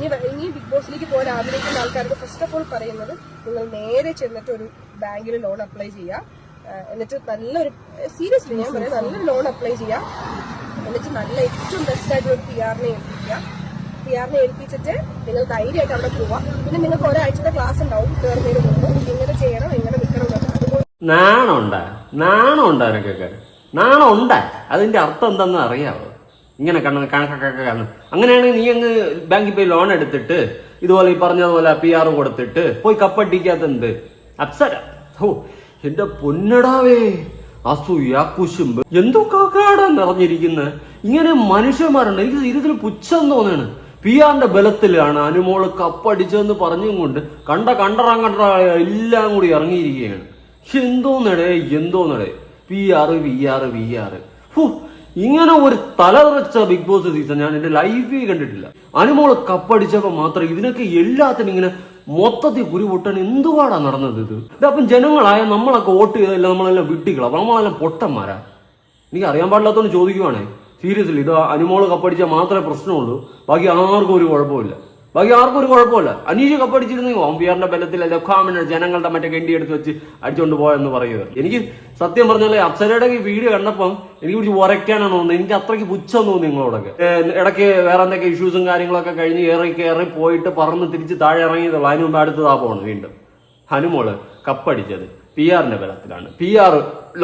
ഇനി ഇനി ബിഗ് ബോസിലേക്ക് പോകാൻ ആഗ്രഹിക്കുന്ന ആൾക്കാർക്ക് ഫസ്റ്റ് ഓഫ് ഓൾ പറയുന്നത് നിങ്ങൾ നേരെ ചെന്നിട്ട് ഒരു ബാങ്കിൽ ലോൺ അപ്ലൈ ചെയ്യുക. എന്നിട്ട് നല്ലൊരു സീരിയസ്ലി ഞാൻ പറയാം നല്ലൊരു ലോൺ അപ്ലൈ ചെയ്യുക. എന്നിട്ട് നല്ല ഏറ്റവും ബെസ്റ്റ് ആയിട്ട് ഒരു പി ആറിനെ ഏൽപ്പിക്കുക. പി ആറിനെ ഏൽപ്പിച്ചിട്ട് നിങ്ങൾ ധൈര്യമായിട്ട് അവിടെ പോവാം പിന്നെ നിങ്ങൾക്ക് ഒരാഴ്ചത്തെ ക്ലാസ് ഉണ്ടാവും കയറുന്നതിന് മുമ്പ് എങ്ങനെ ചെയ്യണം എങ്ങനെ നിൽക്കണം നാണമുണ്ടാ. നാണമുണ്ടാ നാണം നാണമുണ്ടാ. അതിന്റെ അർത്ഥം എന്താണെന്ന് അറിയാവോ? ഇങ്ങനെ കണ്ണ കണക്കൊക്കെ കാണും അങ്ങനെയാണെങ്കിൽ നീ അങ്ങ് ബാങ്കിൽ പോയി ലോൺ എടുത്തിട്ട് ഇതുപോലെ ഈ പറഞ്ഞതുപോലെ പി ആർ കൊടുത്തിട്ട് പോയി കപ്പടിക്കാത്ത എന്ത് അപ്സര. ഓ എന്റെ പൊന്നടാവേ അസൂയ കുശുമ്പ്. എന്തോ കാക്കാട നിറഞ്ഞിരിക്കുന്നത് ഇങ്ങനെ മനുഷ്യന്മാരുണ്ട്. എനിക്ക് ഇതിൽ പുച്ഛം തോന്നുകയാണ്. പി ആറിന്റെ ബലത്തിലാണ് അനുമോൾ കപ്പടിച്ചതെന്ന് പറഞ്ഞും കൊണ്ട് കണ്ട കണ്ടറ കണ്ടറ എല്ലാം കൂടി ഇറങ്ങിയിരിക്കുകയാണ്. എന്തോന്നടേ എന്തോന്നടേ. പി ആറ് വി ആറ് വി ആറ് ഹൂ ഇങ്ങനെ ഒരു തലതിറച്ച ബിഗ് ബോസ് സീസൺ ഞാൻ എന്റെ ലൈഫിൽ കണ്ടിട്ടില്ല. അനുമോൾ കപ്പടിച്ചപ്പോ മാത്രം ഇതിനൊക്കെ എല്ലാത്തിനും ഇങ്ങനെ മൊത്തത്തിൽ കുരുപൊട്ടൻ എന്തുവാടാ നടന്നത് ഇത്? ഇതപ്പം ജനങ്ങളായ നമ്മളൊക്കെ വോട്ട് ചെയ്തല്ല നമ്മളെല്ലാം വിട്ടികളാ നമ്മളെല്ലാം പൊട്ടന്മാരാ. എനിക്ക് അറിയാൻ പാടില്ലാത്തോണ്ട് ചോദിക്കുവാണേ. സീരിയസ്ലി ഇത് അനുമോൾ കപ്പടിച്ചാൽ മാത്രമേ പ്രശ്നമുള്ളൂ. ബാക്കി ആർക്കും ഒരു കുഴപ്പമില്ല. ബാക്കി ആർക്കും ഒരു കുഴപ്പമില്ല. അനീഷ് കപ്പടിച്ചിരുന്നെങ്കിൽ ഓംപിയറിന്റെ ബലത്തിൽ ലഖാമിന് ജനങ്ങളുടെ മറ്റേ കെണ്ടി എടുത്ത് വെച്ച് അടിച്ചോണ്ട് പോയെന്ന് പറയുക എനിക്ക് സത്യം പറഞ്ഞാൽ അപ്സരയുടെ ഈ വീഡിയോ കണ്ടപ്പം എനിക്ക് കുറിച്ച് ഉറയ്ക്കാനാണ് തോന്നുന്നത്. എനിക്ക് അത്രയ്ക്ക് പുച്ഛം തോന്നി നിങ്ങളോടൊക്കെ. ഇടയ്ക്ക് വേറെ എന്തൊക്കെ ഇഷ്യൂസും കാര്യങ്ങളൊക്കെ കഴിഞ്ഞ് കയറി കയറി പോയിട്ട് പറന്ന് തിരിച്ച് താഴെ ഇറങ്ങിയതുള്ളൂ. അതിന് മുമ്പ് അടുത്തതാ പോകണം വീണ്ടും. ഹനുമോൾ കപ്പടിച്ചത് പി ആറിന്റെ ബലത്തിലാണ്. പി ആർ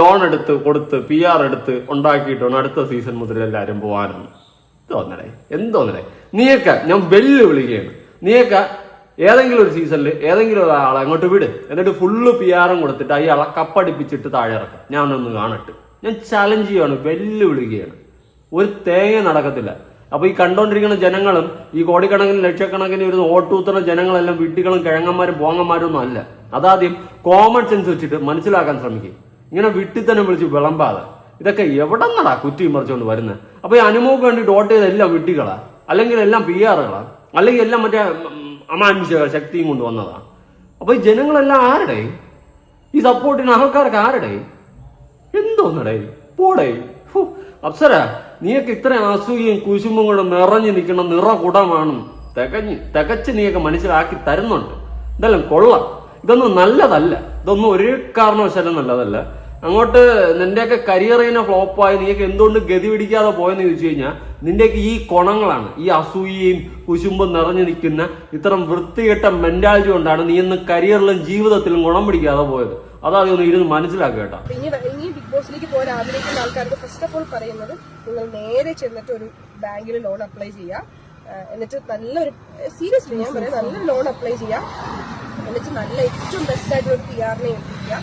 ലോൺ എടുത്ത് കൊടുത്ത് പി ആർ എടുത്ത് ഉണ്ടാക്കിയിട്ടാണ് അടുത്ത സീസൺ മുതൽ എല്ലാവരും പോകാനാണ് തോന്നണേ? എന്തോന്നണേ നീയൊക്കെ ഞാൻ വെല്ലുവിളിക്കുകയാണ്. നീയൊക്കെ ഏതെങ്കിലും ഒരു സീസണിൽ ഏതെങ്കിലും ഒരാളെ അങ്ങോട്ട് വിട്. എന്നിട്ട് ഫുള്ള് പി ആറും കൊടുത്തിട്ട് അയാളെ കപ്പടിപ്പിച്ചിട്ട് താഴെ ഇറക്കാം. ഞാനൊന്ന് കാണട്ടെ. ഞാൻ ചലഞ്ച് ചെയ്യാണ് വെല്ലുവിളിക്കുകയാണ്. ഒരു തേങ്ങ നടക്കത്തില്ല. അപ്പോൾ ഈ കണ്ടുകൊണ്ടിരിക്കുന്ന ജനങ്ങളും ഈ കോടിക്കണക്കിന് ലക്ഷക്കണക്കിന് ഒരു ഓട്ടൂത്തുന്ന ജനങ്ങളെല്ലാം വിട്ടികളും കിഴങ്ങന്മാരും പോങ്ങന്മാരും ഒന്നും അല്ല. അതാദ്യം കോമൺ സെൻസ് വെച്ചിട്ട് മനസ്സിലാക്കാൻ ശ്രമിക്കും. ഇങ്ങനെ വിട്ടിത്തന്നെ വിളിച്ച് വിളമ്പാതെ. ഇതൊക്കെ എവിടെ നിന്നടാ കുറ്റി മറിച്ചുകൊണ്ട് വരുന്നത്? അപ്പൊ ഈ അനുമോക്ക് വേണ്ടിയിട്ട് ഡോട്ട് ചെയ്ത എല്ലാം വിട്ടികളാ അല്ലെങ്കിൽ എല്ലാം പി ആറുകളാ അല്ലെങ്കിൽ എല്ലാം മറ്റേ അമാനുഷ ശക്തിയും കൊണ്ട് വന്നതാ? അപ്പോൾ ഈ ജനങ്ങളെല്ലാം ആരുടെ? ഈ സപ്പോർട്ടിന് ആൾക്കാർക്ക് ആരുടെ? എന്തോന്നടേ? പോടേ? അപ്സര നീയൊക്കെ ഇത്ര അസൂയയും കുശുമ്പും കൊണ്ട് നിറഞ്ഞു നിൽക്കുന്ന നിറ കുടമാണ് തികഞ്ഞ് തികച്ച് നീയൊക്കെ മനസ്സിലാക്കി തരുന്നുണ്ട്. ഇതെല്ലാം കൊള്ളാം. ഇതൊന്നും നല്ലതല്ല. ഇതൊന്നും ഒരു കാരണവശാലും നല്ലതല്ല. അങ്ങോട്ട് നിന്റെയൊക്കെ കരിയർ ഇങ്ങനെ ഫ്ലോപ്പായി നീയൊക്കെ എന്തുകൊണ്ട് ഗതി പിടിക്കാതെ പോയെന്ന് ചോദിച്ചു കഴിഞ്ഞാൽ നിന്റെയൊക്കെ ഈ കൊണങ്ങളാണ് ഈ അസൂയയും കുശുമ്പും നിറഞ്ഞു നിൽക്കുന്ന ഇത്തരം വൃത്തികെട്ട മെന്റാലിറ്റി കൊണ്ടാണ് നീ ഇന്ന് കരിയറിലും ജീവിതത്തിലും ഗുണം പിടിക്കാതെ പോയത്. അതാണ് ഒന്ന് ഇരുന്ന് മനസ്സിലാക്കുക കേട്ടോ. ഇനി ബിഗ് ബോസിലേക്ക് പോകാൻ ആഗ്രഹിക്കുന്ന ആൾക്കാർക്ക് ഫസ്റ്റ് ഓഫ് ഓൾ പറയുന്നത് നിങ്ങൾ നേരെ ചെന്നിട്ട് ഒരു ബാങ്കിൽ ലോൺ അപ്ലൈ ചെയ്യുക എന്നിട്ട് നല്ലൊരു സീരിയസ്ലി ഞാൻ പറയാം നല്ല ലോൺ അപ്ലൈ ചെയ്യുക എന്നിട്ട് നല്ല ഏറ്റവും ബെസ്റ്റ് ആയിട്ട് ഒരു പി ആറിനെ ഏൽപ്പിക്കുക.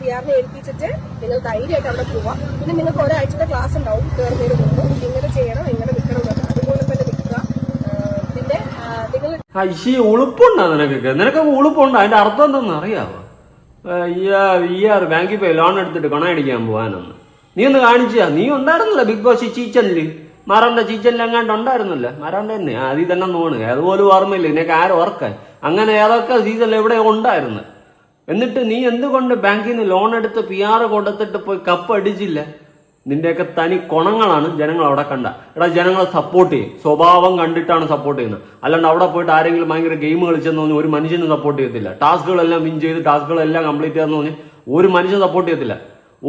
പി ഏൽപ്പിച്ചിട്ട് നിങ്ങൾ ധൈര്യമായിട്ട് അവിടെ പോവാം. പിന്നെ നിങ്ങൾക്ക് ഒരാഴ്ചത്തെ ക്ലാസ് ഉണ്ടാവും കയറുന്നതിന് മുമ്പ്. എങ്ങനെ ചെയ്യണം എങ്ങനെ നിൽക്കണം അതുപോലെ തന്നെ നിൽക്കുക. പിന്നെ നിങ്ങൾ ഐശി ഉളുപ്പുണ്ടോ നിനക്കൊക്കെ? നിനക്ക് ഉളുപ്പുണ്ടോ? അതിന്റെ അർത്ഥം എന്തെന്ന് അറിയാവോ? ഈ ബാങ്കിൽ പോയി ലോൺ എടുത്തിട്ട് കൊണയടിക്കാൻ പോവാനൊന്ന്. നീ ഒന്ന് കാണിച്ചാ. നീ ഉണ്ടായിരുന്നില്ല ബിഗ് ബോസ് ചീച്ചനിൽ. മാറാന്റെ ചീച്ചനിൽ എങ്ങാണ്ട് ഉണ്ടായിരുന്നില്ല? മാറാന്റെ തന്നെ. അതിൽ തന്നെ നോണ് അതുപോലെ ഓർമ്മയില്ല. നിനക്ക് ആരും ഓർക്കാൻ. അങ്ങനെ ഏതൊക്കെ സീസണിൽ എവിടെ ഉണ്ടായിരുന്നു. എന്നിട്ട് നീ എന്തുകൊണ്ട് ബാങ്കിൽ നിന്ന് ലോൺ എടുത്ത് പി ആർ കൊടുത്തിട്ട് പോയി കപ്പ് അടിച്ചില്ല? നിന്റെയൊക്കെ തനി കൊണങ്ങളാണ് ജനങ്ങൾ അവിടെ കണ്ട. എടാ ജനങ്ങളെ സപ്പോർട്ട് ചെയ്യും. സ്വഭാവം കണ്ടിട്ടാണ് സപ്പോർട്ട് ചെയ്യുന്നത്. അല്ലാണ്ട് അവിടെ പോയിട്ട് ആരെങ്കിലും ഭയങ്കര ഗെയിം കളിച്ചെന്ന് പറഞ്ഞ് ഒരു മനുഷ്യനും സപ്പോർട്ട് ചെയ്യത്തില്ല. ടാസ്കുകളെല്ലാം വിൻ ചെയ്ത് ടാസ്കുകളെല്ലാം കംപ്ലീറ്റ് ചെയ്യാന്ന് പറഞ്ഞ് ഒരു മനുഷ്യൻ സപ്പോർട്ട് ചെയ്യത്തില്ല.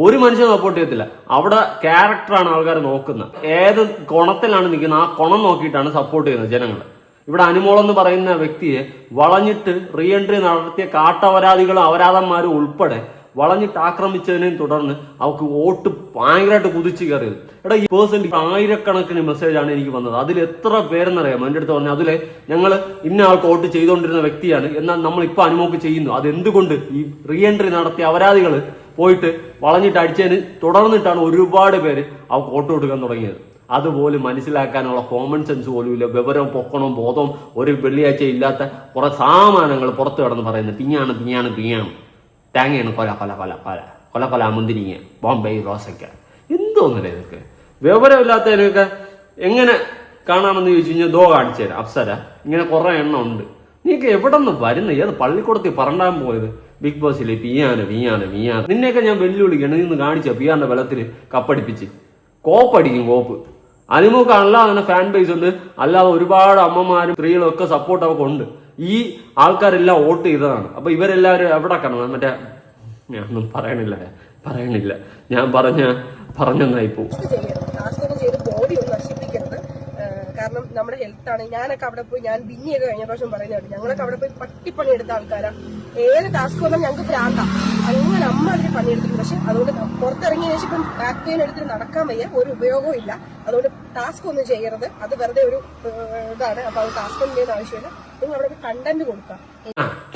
ഒരു മനുഷ്യൻ സപ്പോർട്ട് ചെയ്യത്തില്ല. അവിടെ ക്യാരക്ടറാണ് ആൾക്കാർ നോക്കുന്നത്. ഏത് കുണത്തിലാണ് നിൽക്കുന്നത്? ആ കുണം നോക്കിയിട്ടാണ് സപ്പോർട്ട് ചെയ്യുന്നത് ജനങ്ങൾ ഇവിടെ അനുമോൾ എന്ന് പറയുന്ന വ്യക്തിയെ വളഞ്ഞിട്ട് റീ എൻട്രി നടത്തിയ കാട്ടപരാധികളും അപരാധന്മാരും ഉൾപ്പെടെ വളഞ്ഞിട്ട് ആക്രമിച്ചതിനെയും തുടർന്ന് അവർക്ക് വോട്ട് ഭയങ്കരമായിട്ട് കുതിച്ചു കയറിയത്. എടാ ഈ പേഴ്സൺ ആയിരക്കണക്കിന് മെസ്സേജാണ് എനിക്ക് വന്നത്. അതിൽ എത്ര പേരെന്നറിയാം എന്റെ അടുത്ത് പറഞ്ഞു അതിലെ ഞങ്ങൾ ഇന്ന ആൾക്ക് വോട്ട് ചെയ്തുകൊണ്ടിരുന്ന വ്യക്തിയാണ്. എന്നാൽ നമ്മൾ ഇപ്പോൾ അനുമോക്ക് ചെയ്യുന്നു. അത് എന്തുകൊണ്ട് ഈ റീ എൻട്രി നടത്തിയ അപരാധികൾ പോയിട്ട് വളഞ്ഞിട്ട് അടിച്ചതിന് തുടർന്നിട്ടാണ് ഒരുപാട് പേര് അവർക്ക് വോട്ട് കൊടുക്കാൻ തുടങ്ങിയത്? അതുപോലും മനസ്സിലാക്കാനുള്ള കോമൺ സെൻസ് പോലും ഇല്ല. വിവരം പൊക്കണവും ബോധവും ഒരു വെള്ളിയാഴ്ച ഇല്ലാത്ത കുറെ സാമാനങ്ങൾ പുറത്ത് കിടന്ന് പറയുന്നത് പിഞ്ഞാണ് പിഞ്ഞാണ് പിഞ്ഞാണ് തേങ്ങയാണ് കൊല കൊല കൊല കൊല. കൊല കൊല മുന്തിരിങ്ങ ബോംബെ റോസയ്ക്ക. എന്തോന്നില്ല ഇതൊക്കെ? വിവരമില്ലാത്തതിനൊക്കെ എങ്ങനെ കാണാമെന്ന് ചോദിച്ചു കഴിഞ്ഞാൽ ദോ കാണിച്ചു തരാം. അപ്സര ഇങ്ങനെ കുറേ എണ്ണം ഉണ്ട്. നീക്ക് എവിടെ നിന്ന് വരുന്ന? ഏത് പള്ളിക്കൂടത്തിൽ പറണ്ടാൻ പോയത്? ബിഗ് ബോസിലെ പിയാന് പിയാന് പിയാന് നിന്നെയൊക്കെ ഞാൻ വെല്ലുവിളിക്കണം നീ ഒന്ന് കാണിച്ച പിയാന്റെ ബലത്തിൽ കപ്പടിപ്പിച്ച്. കോപ്പടിക്കും കോപ്പ്. അനുമോക്ക് അല്ലാതെ തന്നെ ഫാൻ ബേസ് ഉണ്ട്. അല്ലാതെ ഒരുപാട് അമ്മമാരും സ്ത്രീകളും ഒക്കെ സപ്പോർട്ട് അവർക്ക് ഉണ്ട്. ഈ ആൾക്കാരെല്ലാം വോട്ട് ചെയ്തതാണ്. അപ്പൊ ഇവരെല്ലാവരും എവിടെ കാണണം മറ്റേ ഞാനൊന്നും പറയണില്ല പറയണില്ല. ഞാൻ പറഞ്ഞ പറഞ്ഞെന്നായി പോകും ഒന്നും ഒന്നും കാരണം നമ്മുടെ ഹെൽത്ത് ആണ്. ഞാനൊക്കെ അവിടെ പോയി ഞാൻ ബിന്നിയൊക്കെ കഴിഞ്ഞ പ്രാവശ്യം പറയുന്നതാണ് ഞങ്ങളൊക്കെ അവിടെ പോയി പട്ടിപ്പണി എടുത്ത ആൾക്കാരാണ് ഏത് ടാസ്ക് വന്നാൽ ഞങ്ങൾക്ക് ഭ്രാന്ത അങ്ങനെ അമ്മ അതിന് പണിയെടുത്തിട്ടുണ്ട്. പക്ഷെ അതുകൊണ്ട് പുറത്തിറങ്ങിയ ശേഷം ഇപ്പം ബാക്ക് പെയിൻ എടുത്തിട്ട് നടക്കാൻ വയ്യ. ഒരു ഉപയോഗവും ഇല്ല. അതുകൊണ്ട് ടാസ്ക് ഒന്നും ചെയ്യരുത്. അത് വെറുതെ ഒരു ഇതാണ്. അപ്പൊ അത് ടാസ്ക് ഒന്നും ചെയ്യുന്ന ആവശ്യമില്ല. നിങ്ങൾ അവിടെ കണ്ടന്റ് കൊടുക്കാം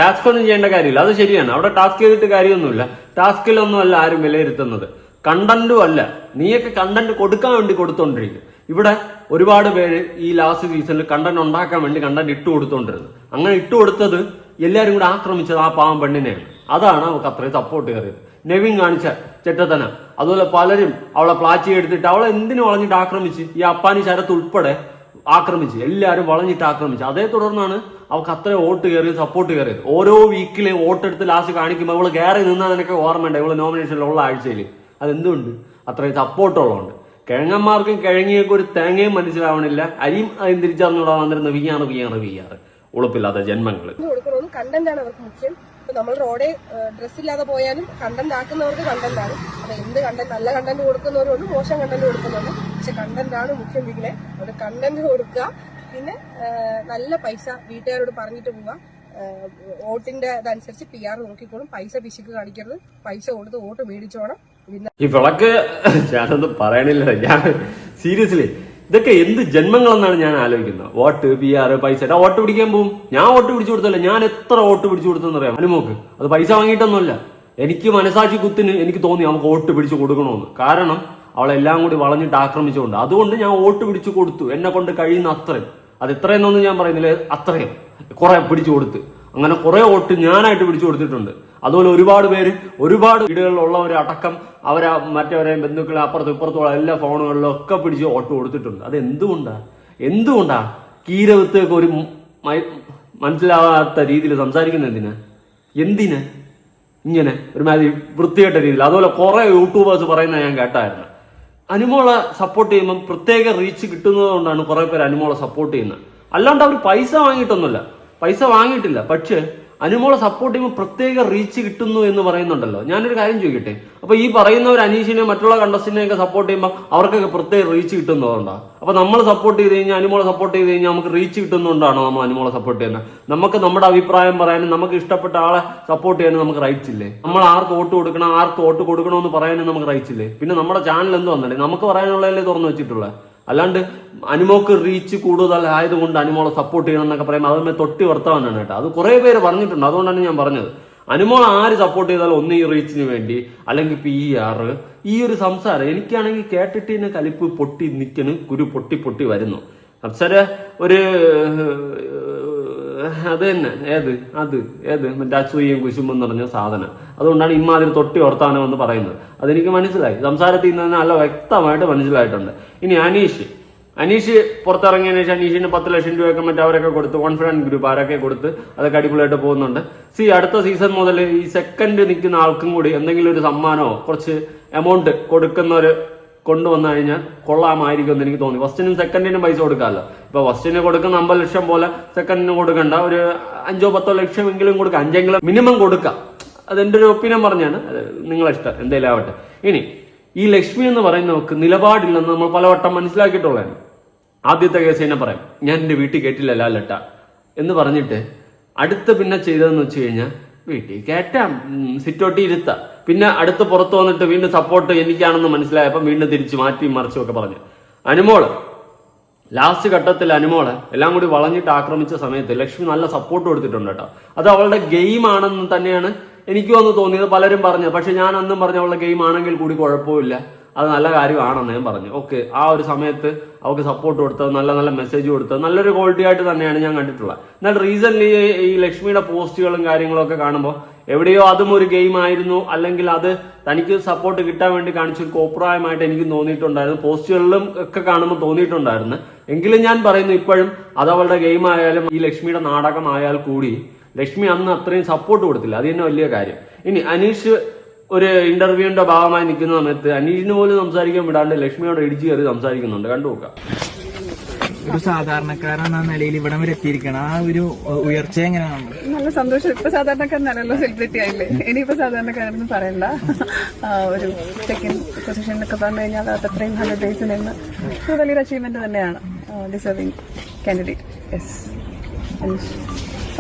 ടാസ്ക് ഒന്നും ചെയ്യേണ്ട കാര്യമില്ല. അത് ശരിയാണ്. അവിടെ ടാസ്ക് ചെയ്തിട്ട് കാര്യമൊന്നുമില്ല. ടാസ്കിലൊന്നും അല്ല ആരും വിലയിരുത്തുന്നത്. കണ്ടന്റും അല്ല. നീയൊക്കെ കണ്ടന്റ് കൊടുക്കാൻ വേണ്ടി കൊടുത്തോണ്ടിരിക്കും. ഇവിടെ ഒരുപാട് പേര് ഈ ലാസ്റ്റ് സീസണിൽ കണ്ടന്റ് ഉണ്ടാക്കാൻ വേണ്ടി കണ്ടന്റ് ഇട്ട് കൊടുത്തോണ്ടിരുന്നു. അങ്ങനെ ഇട്ട് കൊടുത്തത് എല്ലാരും കൂടെ ആക്രമിച്ചത് ആ പാവം പെണ്ണിനെയാണ്. അതാണ് അവൾക്ക് അത്രയും സപ്പോർട്ട് കയറിയത്. നെവിൻ കാണിച്ച ചെറ്റത്തന. അതുപോലെ പലരും അവളെ പ്ലാച്ചി എടുത്തിട്ട് അവളെ എന്തിനു വളഞ്ഞിട്ട് ആക്രമിച്ച്? ഈ അപ്പാനി ശരത്ത് ഉൾപ്പെടെ ആക്രമിച്ച്. എല്ലാവരും വളഞ്ഞിട്ട് ആക്രമിച്ച്. അതേ തുടർന്നാണ് അവൾക്ക് അത്രയും വോട്ട് കയറിയത് സപ്പോർട്ട് കയറിയത്. ഓരോ വീക്കിലെ വോട്ടെടുത്ത് ലാസ്റ്റ് കാണിക്കുമ്പോൾ അവൾ കയറി നിന്നാൽ നിനക്ക് ഓർമ്മയുണ്ട്? ഇവൾ നോമിനേഷനിലുള്ള ആഴ്ചയിൽ അതെന്തുകൊണ്ട് അത്രയും സപ്പോർട്ടുള്ളതുകൊണ്ട് കിഴങ്ങന്മാർക്കും കിഴങ്ങിയൊക്കെ ഒരു തേങ്ങയും മനസ്സിലാവണില്ല. അരിയും അതിന് തിരിച്ചറിഞ്ഞൂടാ വന്നിരുന്ന വിയാറ് വിയാറ് വിയാറ് ഉളുപ്പില്ലാത്ത ജന്മങ്ങൾ കണ്ടന്റാണ് അവർക്ക് മുഖ്യം. നമ്മൾ റോഡേ ഡ്രസ് ഇല്ലാതെ പോയാലും കണ്ടന്റ് ആക്കുന്നവർക്ക് കണ്ടന്റ് ആണ്. അത് എന്ത് കണ്ടന്റ് നല്ല കണ്ടന്റ് കൊടുക്കുന്നവരുണ്ട് മോശം കണ്ടന്റ് കൊടുക്കുന്നുണ്ട് പക്ഷെ കണ്ടന്റ് ആണ് മുഖ്യം വീട്ടിലെ. അവിടെ കണ്ടന്റ് കൊടുക്കുക. പിന്നെ നല്ല പൈസ വീട്ടുകാരോട് പറഞ്ഞിട്ട് പോവുക. വോട്ടിന്റെ അതനുസരിച്ച് പി ആർ നോക്കിക്കോളും. പൈസ പിശുക്ക് കാണിക്കരുത്. പൈസ കൊടുത്ത് വോട്ട് മേടിച്ചോണം. ഈ വിളക്ക് ഞാനൊന്നും പറയണില്ല. ഞാൻ സീരിയസ്ലി ഇതൊക്കെ എന്ത് ജന്മങ്ങളെന്നാണ് ഞാൻ ആലോചിക്കുന്നത്? വോട്ട് പി ആർ പൈസ. വോട്ട് പിടിക്കാൻ പോകും ഞാൻ വോട്ട് പിടിച്ചു കൊടുത്തല്ല ഞാൻ എത്ര വോട്ട് പിടിച്ചു കൊടുത്തെന്ന് അറിയാം അനുമോക്ക് അത് പൈസ വാങ്ങിയിട്ടൊന്നുമല്ല. എനിക്ക് മനസാക്ഷി കുത്തിന് എനിക്ക് തോന്നി നമുക്ക് വോട്ട് പിടിച്ചു കൊടുക്കണമെന്ന്. കാരണം അവളെല്ലാം കൂടി വളഞ്ഞിട്ട് ആക്രമിച്ചുകൊണ്ട്. അതുകൊണ്ട് ഞാൻ വോട്ട് പിടിച്ചു കൊടുത്തു. എന്നെ കൊണ്ട് കഴിയുന്ന അത്രയും. അത് എത്രയെന്നൊന്നും ഞാൻ പറയുന്നില്ല. അത്രയും. കുറെ പിടിച്ചു കൊടുത്ത്. അങ്ങനെ കുറെ വോട്ട് ഞാനായിട്ട് പിടിച്ചു കൊടുത്തിട്ടുണ്ട്. അതുപോലെ ഒരുപാട് പേര് ഒരുപാട് വീടുകളിലുള്ളവരെ അടക്കം അവരെ മറ്റവരെ ബന്ധുക്കളെ അപ്പുറത്തും ഇപ്പുറത്തുള്ള എല്ലാ ഫോണുകളിലും ഒക്കെ പിടിച്ച് ഓട്ടോ കൊടുത്തിട്ടുണ്ട്. അത് എന്തുകൊണ്ടാണ് എന്തുകൊണ്ടാണ് കീരവത്തൊക്കെ ഒരു മനസ്സിലാവാത്ത രീതിയിൽ സംസാരിക്കുന്ന എന്തിനാ? എന്തിന്? ഇങ്ങനെ ഒരുമാതിരി വൃത്തികെട്ട രീതിയിൽ. അതുപോലെ കുറെ യൂട്യൂബേഴ്സ് പറയുന്നത് ഞാൻ കേട്ടായിരുന്നു. അനുമോളെ സപ്പോർട്ട് ചെയ്യുമ്പം പ്രത്യേക റീച്ച് കിട്ടുന്നത് കൊണ്ടാണ് കുറെ പേര് അനുമോളെ സപ്പോർട്ട് ചെയ്യുന്നത്. അല്ലാണ്ട് അവർ പൈസ വാങ്ങിയിട്ടൊന്നുമില്ല. പൈസ വാങ്ങിയിട്ടില്ല. പക്ഷേ അനുമോളെ സപ്പോർട്ട് ചെയ്യുമ്പോൾ പ്രത്യേക റീച്ച് കിട്ടുന്നു എന്ന് പറയുന്നുണ്ടല്ലോ. ഞാനൊരു കാര്യം ചോദിക്കട്ടെ? അപ്പൊ ഈ പറയുന്നവർ അനീഷിനെ മറ്റുള്ള കണ്ടസ്റ്റിനെയൊക്കെ സപ്പോർട്ട് ചെയ്യുമ്പോൾ അവർക്കൊക്കെ പ്രത്യേക റീച്ച് കിട്ടുന്നതുകൊണ്ടാ? അപ്പൊ നമ്മൾ സപ്പോർട്ട് ചെയ്ത് കഴിഞ്ഞാൽ അനുമോളെ സപ്പോർട്ട് ചെയ്ത് കഴിഞ്ഞാൽ നമുക്ക് റീച്ച് കിട്ടുന്നതുകൊണ്ടാണോ നമ്മൾ അനുമോളെ സപ്പോർട്ട് ചെയ്യുന്നത് നമുക്ക് നമ്മുടെ അഭിപ്രായം പറയാനും നമുക്ക് ഇഷ്ടപ്പെട്ട ആളെ സപ്പോർട്ട് ചെയ്യാനും നമുക്ക് റൈറ്റ്സ് ഇല്ലേ? നമ്മൾ ആർക്ക് വോട്ട് കൊടുക്കണം ആർക്ക് വോട്ട് കൊടുക്കണമെന്ന് പറയാനും നമുക്ക് റൈറ്റ്സ് ഇല്ലേ? പിന്നെ നമ്മുടെ ചാനൽ എന്ത് വന്നില്ലേ? നമുക്ക് പറയാനുള്ളതല്ലേ തുറന്നു വെച്ചിട്ടുള്ളത് അല്ലാണ്ട് അനുമോക്ക് റീച്ച് കൂടുതൽ ആയതുകൊണ്ട് അനുമോളെ സപ്പോർട്ട് ചെയ്യണം എന്നൊക്കെ പറയുമ്പോൾ അതിന്മേൽ തൊട്ടി വർത്തമാനാണ് കേട്ടോ. അത് കുറേ പേര് പറഞ്ഞിട്ടുണ്ട്. അതുകൊണ്ടാണ് ഞാൻ പറഞ്ഞത്. അനുമോൾ ആര് സപ്പോർട്ട് ചെയ്താലും ഒന്ന് ഈ റീച്ചിന് വേണ്ടി അല്ലെങ്കിൽ പി ആർ ഈ ഒരു സംസാരം എനിക്കാണെങ്കിൽ കേട്ടിട്ട് തന്നെ കലിപ്പ് പൊട്ടി നിൽക്കണ് കുരു പൊട്ടി പൊട്ടി വരുന്നു. അപ്സര ഒരു അത് തന്നെ. ഏത്? അത് ഏത്? മറ്റേ അസൂയയും കുശുമ്പെന്ന് പറഞ്ഞ സാധനം. അതുകൊണ്ടാണ് ഇമ്മാതിരി തൊട്ടി ഓർത്താനോ എന്ന് പറയുന്നത്. അതെനിക്ക് മനസ്സിലായി. സംസാരത്തിൽ നിന്ന് തന്നെ നല്ല വ്യക്തമായിട്ട് മനസ്സിലായിട്ടുണ്ട്. ഇനി അനീഷ്. അനീഷ് പുറത്തിറങ്ങിയതിനു ശേഷം അനീഷിന് പത്ത് ലക്ഷം രൂപയൊക്കെ മറ്റേ അവരൊക്കെ കൊടുത്ത് കോൺഫിഡൻസ് ഗ്രൂപ്പ് ആരൊക്കെ കൊടുത്ത് അതൊക്കെ അടിപൊളിയായിട്ട് പോകുന്നുണ്ട്. സി അടുത്ത സീസൺ മുതൽ ഈ സെക്കൻഡ് നിൽക്കുന്ന ആൾക്കും കൂടി എന്തെങ്കിലും ഒരു സമ്മാനമോ കുറച്ച് എമൗണ്ട് കൊടുക്കുന്ന ഒരു കൊണ്ടുവന്നു കഴിഞ്ഞാൽ കൊള്ളാമായിരിക്കും എന്ന് എനിക്ക് തോന്നി. ഫസ്റ്റിനും സെക്കൻഡിനും പൈസ കൊടുക്കാമല്ലോ. ഇപ്പൊ ഫസ്റ്റിന് കൊടുക്കുന്ന അമ്പത് ലക്ഷം പോലെ സെക്കൻഡിന് കൊടുക്കണ്ട. ഒരു അഞ്ചോ പത്തോ ലക്ഷം എങ്കിലും കൊടുക്കാം. അഞ്ചെങ്കിലും മിനിമം കൊടുക്കാം. അതെന്റെ ഒരു ഒപ്പീനിയൻ പറഞ്ഞാണ്. നിങ്ങളെ ഇഷ്ടം. എന്തെങ്കിലും ആവട്ടെ. ഇനി ഈ ലക്ഷ്മി എന്ന് പറയുന്നവർക്ക് നിലപാടില്ലെന്ന് നമ്മൾ പലവട്ടം മനസ്സിലാക്കിയിട്ടുള്ളതാണ്. ആദ്യത്തെ കേസ് തന്നെ പറയാം. ഞാൻ എന്റെ വീട്ടിൽ കേട്ടില്ല ലാലട്ട. എന്ന് പറഞ്ഞിട്ട് അടുത്ത പിന്നെ ചെയ്തതെന്ന് വെച്ച് കഴിഞ്ഞാൽ വീട്ടിൽ കയറ്റാം സിറ്റോട്ടി ഇരുത്താം. പിന്നെ അടുത്ത് പുറത്ത് വന്നിട്ട് വീണ്ടും സപ്പോർട്ട് എനിക്കാണെന്ന് മനസ്സിലായപ്പോൾ വീണ്ടും തിരിച്ച് മാറ്റി മറിച്ചും ഒക്കെ പറഞ്ഞു. അനുമോൾ ലാസ്റ്റ് ഘട്ടത്തിൽ അനുമോളെ എല്ലാം കൂടി വളഞ്ഞിട്ട് ആക്രമിച്ച സമയത്ത് ലക്ഷ്മി നല്ല സപ്പോർട്ട് കൊടുത്തിട്ടുണ്ട് കേട്ടോ. അത് അവളുടെ ഗെയിം ആണെന്ന് തന്നെയാണ് എനിക്ക് വന്ന് തോന്നിയത് പലരും പറഞ്ഞു. പക്ഷെ ഞാൻ അന്നും പറഞ്ഞ അവളുടെ ഗെയിം ആണെങ്കിൽ കൂടി കുഴപ്പമില്ല. അത് നല്ല കാര്യമാണെന്ന് ഞാൻ പറഞ്ഞു. ഓക്കെ ആ ഒരു സമയത്ത് അവർക്ക് സപ്പോർട്ട് കൊടുത്തത് നല്ല നല്ല മെസ്സേജ് കൊടുത്തത് നല്ലൊരു ക്വാളിറ്റി ആയിട്ട് തന്നെയാണ് ഞാൻ കണ്ടിട്ടുള്ളത്. എന്നാൽ റീസെന്റ് ഈ ലക്ഷ്മിയുടെ പോസ്റ്റുകളും കാര്യങ്ങളും ഒക്കെ കാണുമ്പോൾ എവിടെയോ അതും ഒരു ഗെയിം ആയിരുന്നു. അല്ലെങ്കിൽ അത് തനിക്ക് സപ്പോർട്ട് കിട്ടാൻ വേണ്ടി കാണിച്ച ഒരു കോപ്രായമായിട്ട് എനിക്ക് തോന്നിയിട്ടുണ്ടായിരുന്നു. പോസ്റ്റുകളിലും ഒക്കെ കാണുമ്പോൾ തോന്നിയിട്ടുണ്ടായിരുന്നു. എങ്കിലും ഞാൻ പറയുന്നു ഇപ്പോഴും അത് അവളുടെ ഗെയിം ആയാലും ഈ ലക്ഷ്മിയുടെ നാടകമായാൽ കൂടി ലക്ഷ്മി അന്ന് അത്രയും സപ്പോർട്ട് കൊടുത്തില്ല. അത് തന്നെ വലിയ കാര്യം. ഇനി അനീഷ് ഒരു ഇന്റർവ്യൂവിന്റെ ഭാഗമായി നിൽക്കുന്ന സമയത്ത് അനീഷിന് പോലും സംസാരിക്കാൻ വിടാണ്ട് ലക്ഷ്മിയോട് ഇടിച്ചു കയറി സംസാരിക്കുന്നുണ്ട്. കണ്ടു നോക്കാം. ഒരു സാധാരണക്കാരെന്ന നിലയിൽ ഇവിടം വരെ എത്തിയിരിക്കണം. ആ ഒരു ഉയർച്ച എങ്ങനെയാണ്? നല്ല സന്തോഷം. ഇപ്പൊ സാധാരണക്കാരനല്ലോ സെലിബ്രിറ്റി ആയില്ലേ? ഇനിയിപ്പോ സാധാരണക്കാരെന്ന് പറയണ്ട. ഒരു സെക്കൻഡ് പൊസിഷനിലൊക്കെ പറഞ്ഞു കഴിഞ്ഞാൽ അത് അത്രയും ഹൺഡ്രഡ് ഡേയ്സിൽ നിന്ന് വലിയൊരു അച്ചീവ്മെന്റ് തന്നെയാണ് ഡിസേർവിംഗ് കാൻഡിഡേറ്റ് യെസ്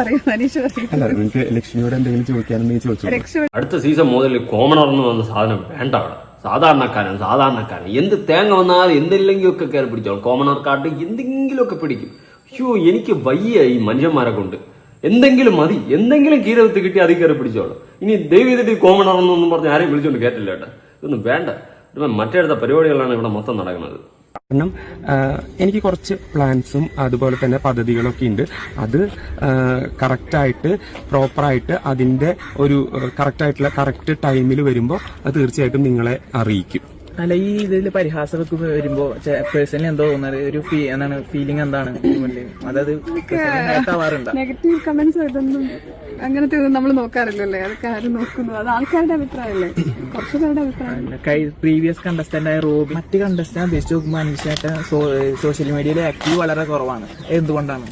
അല്ല നിങ്ങൾക്ക് ലക്ഷ്മിയോട് എന്തെങ്കിലും ചോദിക്കാനുണ്ടെങ്കിൽ ചോദിച്ചു രക്ഷ അടുത്ത സീസൺ മുതൽ കോമൺ എന്ന് വന്ന സാധനം വേണ്ട അവിടെ. സാധാരണക്കാരൻ സാധാരണക്കാരൻ. എന്ത് തേങ്ങ വന്നാൽ എന്തെങ്കിലും ഒക്കെ കയറി പിടിച്ചോളും. കോമണർക്കാട്ട് എന്തെങ്കിലുമൊക്കെ പിടിക്കും. അയ്യോ എനിക്ക് വയ്യ ഈ മനുഷ്യന്മാരെ കൊണ്ട്. എന്തെങ്കിലും മതി. എന്തെങ്കിലും കീരവത്ത് കിട്ടി അതിൽ കയറി പിടിച്ചോളും. ഇനി ദൈവം കോമൺ ഈ കോമണർ എന്നൊന്നും പറഞ്ഞ് ആരെയും വിളിച്ചോണ്ട് കേട്ടില്ല കേട്ടോ. ഇതൊന്നും വേണ്ട. മറ്റേടത്ത പരിപാടികളാണ് ഇവിടെ മൊത്തം നടക്കുന്നത്. കാരണം എനിക്ക് കുറച്ച് പ്ലാൻസും അതുപോലെ തന്നെ പദ്ധതികളൊക്കെ ഉണ്ട്. അത് കറക്റ്റായിട്ട് പ്രോപ്പറായിട്ട് അതിന്റെ ഒരു കറക്റ്റായിട്ടുള്ള കറക്റ്റ് ടൈമിൽ വരുമ്പോൾ അത് തീർച്ചയായിട്ടും നിങ്ങളെ അറിയിക്കും. അല്ല ഈ ഇതിൽ പരിഹാസമൊക്കെ വരുമ്പോ പേഴ്സണലി എന്തോ തോന്നുന്നത്? ഒരു ഫീ എന്താണ് ഫീലിംഗ് എന്താണ്? അതായത് നെഗറ്റീവ് കമന്റ്സ് ഇതൊന്നും അങ്ങനത്തെ ഒന്നും നമ്മൾ നോക്കാറില്ലല്ലേ? അതൊക്കെ ആരും നോക്കുന്നു? അത് ആൾക്കാരുടെ അഭിപ്രായമല്ലേ? കുറച്ച് പേരുടെ അഭിപ്രായം പ്രീവിയസ് കണ്ടസ്റ്റന്റ് ആയ റോബി മറ്റ് കണ്ടസ്റ്റന്റ് അപേക്ഷിച്ച് നോക്കുമ്പോൾ അനുഷ്യ സോഷ്യൽ മീഡിയയിൽ ആക്റ്റീവ് വളരെ കുറവാണ്. എന്തുകൊണ്ടാണ്?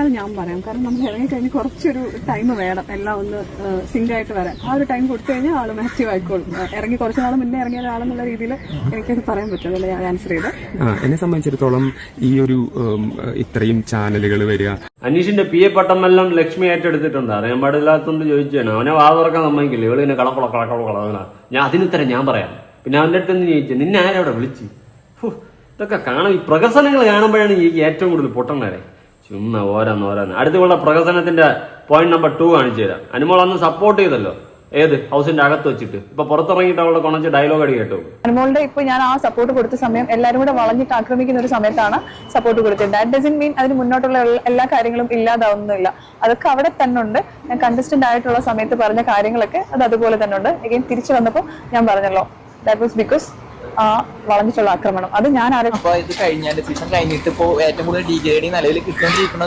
അത് ഞാൻ പറയാം. കാരണം നമ്മൾ ഇറങ്ങി കഴിഞ്ഞ് കുറച്ചൊരു ടൈം വേണം. എല്ലാം ഒന്ന് സിങ്ക് ആയിട്ട് വരാൻ. ആ ഒരു ടൈം കൊടുത്തു കഴിഞ്ഞാൽ ആളും ആക്റ്റീവ് ആയിക്കോളും. ഇറങ്ങി കുറച്ച് നാൾ മുന്നേ ഇറങ്ങിയ ഒരാളെന്നുള്ള രീതിയിൽ എനിക്കത് പറയാൻ പറ്റും അതല്ലേ ഞാൻ ആൻസർ ചെയ്ത്. എന്നെ സംബന്ധിച്ചിടത്തോളം ഈ ഒരു ഇത്രയും ചാനലുകൾ വരിക. അനീഷിന്റെ പി എ പട്ടമെല്ലാം ലക്ഷ്മി ഏറ്റെടുത്തിട്ടുണ്ട്. അറിയാൻ പാടില്ലാത്തതുകൊണ്ട് ചോദിച്ചാണ് അവനെ വാ തുറക്കാൻ സമ്മതിക്കില്ല? ഇവൾ ഇങ്ങനെ കളക്കുള കളക്കുള ഞാൻ ഞാൻ അതിനുത്തരം ഞാൻ പറയാം. പിന്നെ അവന്റെ അടുത്ത് നിന്ന് ചോദിച്ചു നിന്നെ ആരവിടെ വിളിച്ച്? ഇതൊക്കെ കാണാം. ഈ പ്രകസനങ്ങൾ കാണുമ്പോഴാണ് ഈ ഏറ്റവും കൂടുതൽ പൊട്ടണേ ചുമ്മാ ഓരോന്ന് ഓരോന്ന്. അടുത്തുള്ള പ്രകസനത്തിന്റെ പോയിന്റ് നമ്പർ ടു കാണിച്ചു തരാം. അനുമോൾ അന്ന് സപ്പോർട്ട് ചെയ്തല്ലോ. ഏത്? ഹൗസിന്റെ അകത്ത് വെച്ചിട്ട്. ഇപ്പൊ പുറത്തിറങ്ങിയിട്ട് അവളുടെ കൊണച്ച് ഡയലോഗ് അടി കേട്ടു. അനുമോളുടെ ഇപ്പൊ ഞാൻ ആ സപ്പോർട്ട് കൊടുത്ത സമയം എല്ലാവരും കൂടെ വളഞ്ഞിട്ട് ആക്രമിക്കുന്ന ഒരു സമയത്താണ് സപ്പോർട്ട് കൊടുത്തത്. ദാറ്റ് ഡസൻ മീൻ അതിന് മുന്നോട്ടുള്ള എല്ലാ- കാര്യങ്ങളും ഇല്ലാതാവുന്നില്ല അതൊക്കെ അവിടെ തന്നെ ഉണ്ട്. ഞാൻ കണ്ടസ്റ്റന്റ് ആയിട്ടുള്ള സമയത്ത് പറഞ്ഞ കാര്യങ്ങളൊക്കെ അത് അതുപോലെ തന്നെ ഉണ്ട്. എഗെയിൻ തിരിച്ചു വന്നപ്പോൾ ഞാൻ പറഞ്ഞല്ലോ. ദാറ്റ് വാസ് ബിക്കോസ് ആ വളഞ്ഞിട്ടുള്ള ആക്രമണം. അത് ഞാൻ ആരും ഇത് കഴിഞ്ഞാൽ സീസൺ കഴിഞ്ഞിട്ട് ഇപ്പോ ഏറ്റവും കൂടുതൽ നിലവിൽ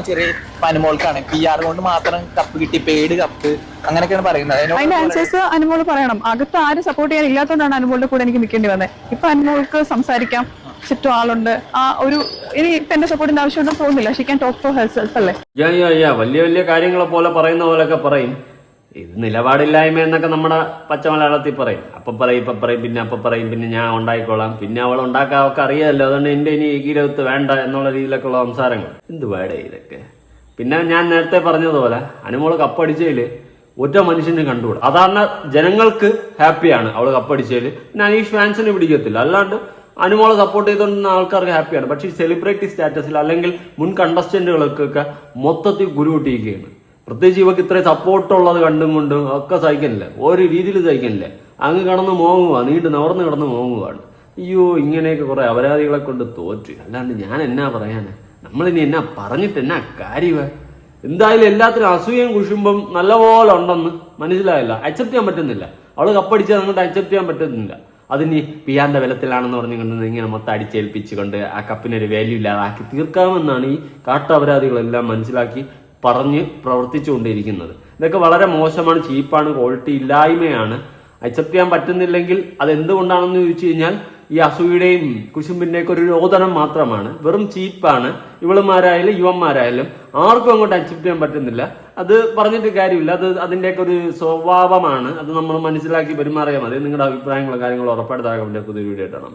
ചെറിയ പനുമോൾക്കാണ് പി ആർ കൊണ്ട് മാത്രം കപ്പ് കിട്ടി പെയ്ഡ് കപ്പ് അങ്ങനെയൊക്കെയാണ് പറയുന്നത്. അതിന്റെ ആൻസേഴ്സ് അനുമോൾ പറയണം. അകത്ത് ആരും സപ്പോർട്ട് ചെയ്യാൻ ഇല്ലാത്തതുകൊണ്ടാണ് അനുമോളുടെ കൂടെ എനിക്ക് നിൽക്കേണ്ടി വന്നത് ഇപ്പൊ അനുമോൾക്ക് സംസാരിക്കാം. ചുറ്റും ആളുണ്ട്. ആ ഒരു ഇനി ഇപ്പൊ എന്റെ സപ്പോർട്ടിന്റെ ആവശ്യമൊന്നും തോന്നുന്നില്ല she can talk for herself അല്ലേ? യാ യാ യാ വലിയ വലിയ കാര്യങ്ങളെ പോലെ പറയുന്ന പോലെയൊക്കെ പറയും. ഇത് നിലപാടില്ലായ്മ എന്നൊക്കെ നമ്മുടെ പച്ച മലയാളത്തിൽ പറയും. അപ്പൊ പറയും ഇപ്പൊ പറയും പിന്നെ അപ്പൊ പറയും പിന്നെ ഞാൻ ഉണ്ടായിക്കോളാം. പിന്നെ അവൾ ഉണ്ടാക്കാൻ അവൾക്ക് അറിയാമല്ലോ. അതുകൊണ്ട് എന്റെ ഇനി ഗീരവത്ത് വേണ്ട എന്നുള്ള രീതിയിലൊക്കെയുള്ള സംസാരങ്ങൾ. എന്ത് വേടേ ഇതൊക്കെ? പിന്നെ ഞാൻ നേരത്തെ പറഞ്ഞതുപോലെ അനുമോൾ കപ്പടിച്ചതിൽ ഒറ്റ മനുഷ്യനെ കണ്ടുകൂടാ. അതാണ് ജനങ്ങൾക്ക് ഹാപ്പിയാണ് അവൾ കപ്പടിച്ചതിൽ പിന്നെ അനീഷ് ഫാൻസിന് പിടിക്കത്തില്ല. അല്ലാണ്ട് അനുമോളെ സപ്പോർട്ട് ചെയ്തുകൊണ്ടിരുന്ന ആൾക്കാർക്ക് ഹാപ്പിയാണ്. പക്ഷേ ഈ സെലിബ്രിറ്റി സ്റ്റാറ്റസിൽ അല്ലെങ്കിൽ മുൻ കണ്ടസ്റ്റന്റുകൾക്കൊക്കെ മൊത്തത്തിൽ ഗുരുവിട്ടിരിക്കുകയാണ് പ്രത്യേകിച്ച് ഇവക്ക് ഇത്രയും സപ്പോർട്ടുള്ളത് കണ്ടും കൊണ്ടും ഒക്കെ സഹിക്കണില്ല ഒരു രീതിയിൽ സഹിക്കണില്ല അങ്ങ് കടന്ന് മോങ്ങുക നീണ്ട് നവർന്ന് കടന്ന് മോങ്ങുകയാണ് അയ്യോ ഇങ്ങനെയൊക്കെ കുറെ അപരാധികളെ കൊണ്ട് തോറ്റു. അല്ലാണ്ട് ഞാൻ എന്നാ പറയാനാ? നമ്മളിനി എന്നാ പറഞ്ഞിട്ട് എന്നാ കാര്യവ? എന്തായാലും എല്ലാത്തിനും അസൂയം കുശുമ്പം നല്ലപോലെ ഉണ്ടെന്ന് മനസ്സിലായില്ല. അക്സെപ്റ്റ് ചെയ്യാൻ പറ്റുന്നില്ല. അവൾ കപ്പടിച്ചാൽ അങ്ങോട്ട് അക്സെപ്റ്റ് ചെയ്യാൻ പറ്റുന്നില്ല. അതിന് പിയാന്റെ ബലത്തിലാണെന്ന് പറഞ്ഞു കൊണ്ട് ഇങ്ങനെ മൊത്തം അടിച്ചേൽപ്പിച്ചുകൊണ്ട് ആ കപ്പിനൊരു വാല്യൂ ഇല്ലാതാക്കി തീർക്കാമെന്നാണ് ഈ കാട്ടപരാധികളെല്ലാം മനസ്സിലാക്കി പറഞ്ഞ് പ്രവർത്തിച്ചുകൊണ്ടിരിക്കുന്നത്. ഇതൊക്കെ വളരെ മോശമാണ് ചീപ്പാണ് ക്വാളിറ്റി ഇല്ലായ്മയാണ്. അക്സെപ്റ്റ് ചെയ്യാൻ പറ്റുന്നില്ലെങ്കിൽ അത് എന്തുകൊണ്ടാണെന്ന് ചോദിച്ചു കഴിഞ്ഞാൽ ഈ അസൂയുടെയും കുശുമ്പിന്റെയൊക്കെ ഒരു രോദനം മാത്രമാണ്. വെറും ചീപ്പാണ്. ഇവളുമാരായാലും യുവന്മാരായാലും ആർക്കും അങ്ങോട്ട് അക്സെപ്റ്റ് ചെയ്യാൻ പറ്റുന്നില്ല. അത് പറഞ്ഞിട്ട് കാര്യമില്ല. അത് അതിന്റെയൊക്കെ ഒരു സ്വഭാവമാണ്. അത് നമ്മൾ മനസ്സിലാക്കി പെരുമാറിയാൽ മതി. നിങ്ങളുടെ അഭിപ്രായങ്ങളോ കാര്യങ്ങളോ ഉറപ്പായിട്ട് പുതിയ വീഡിയോ ഇട്ടാണ്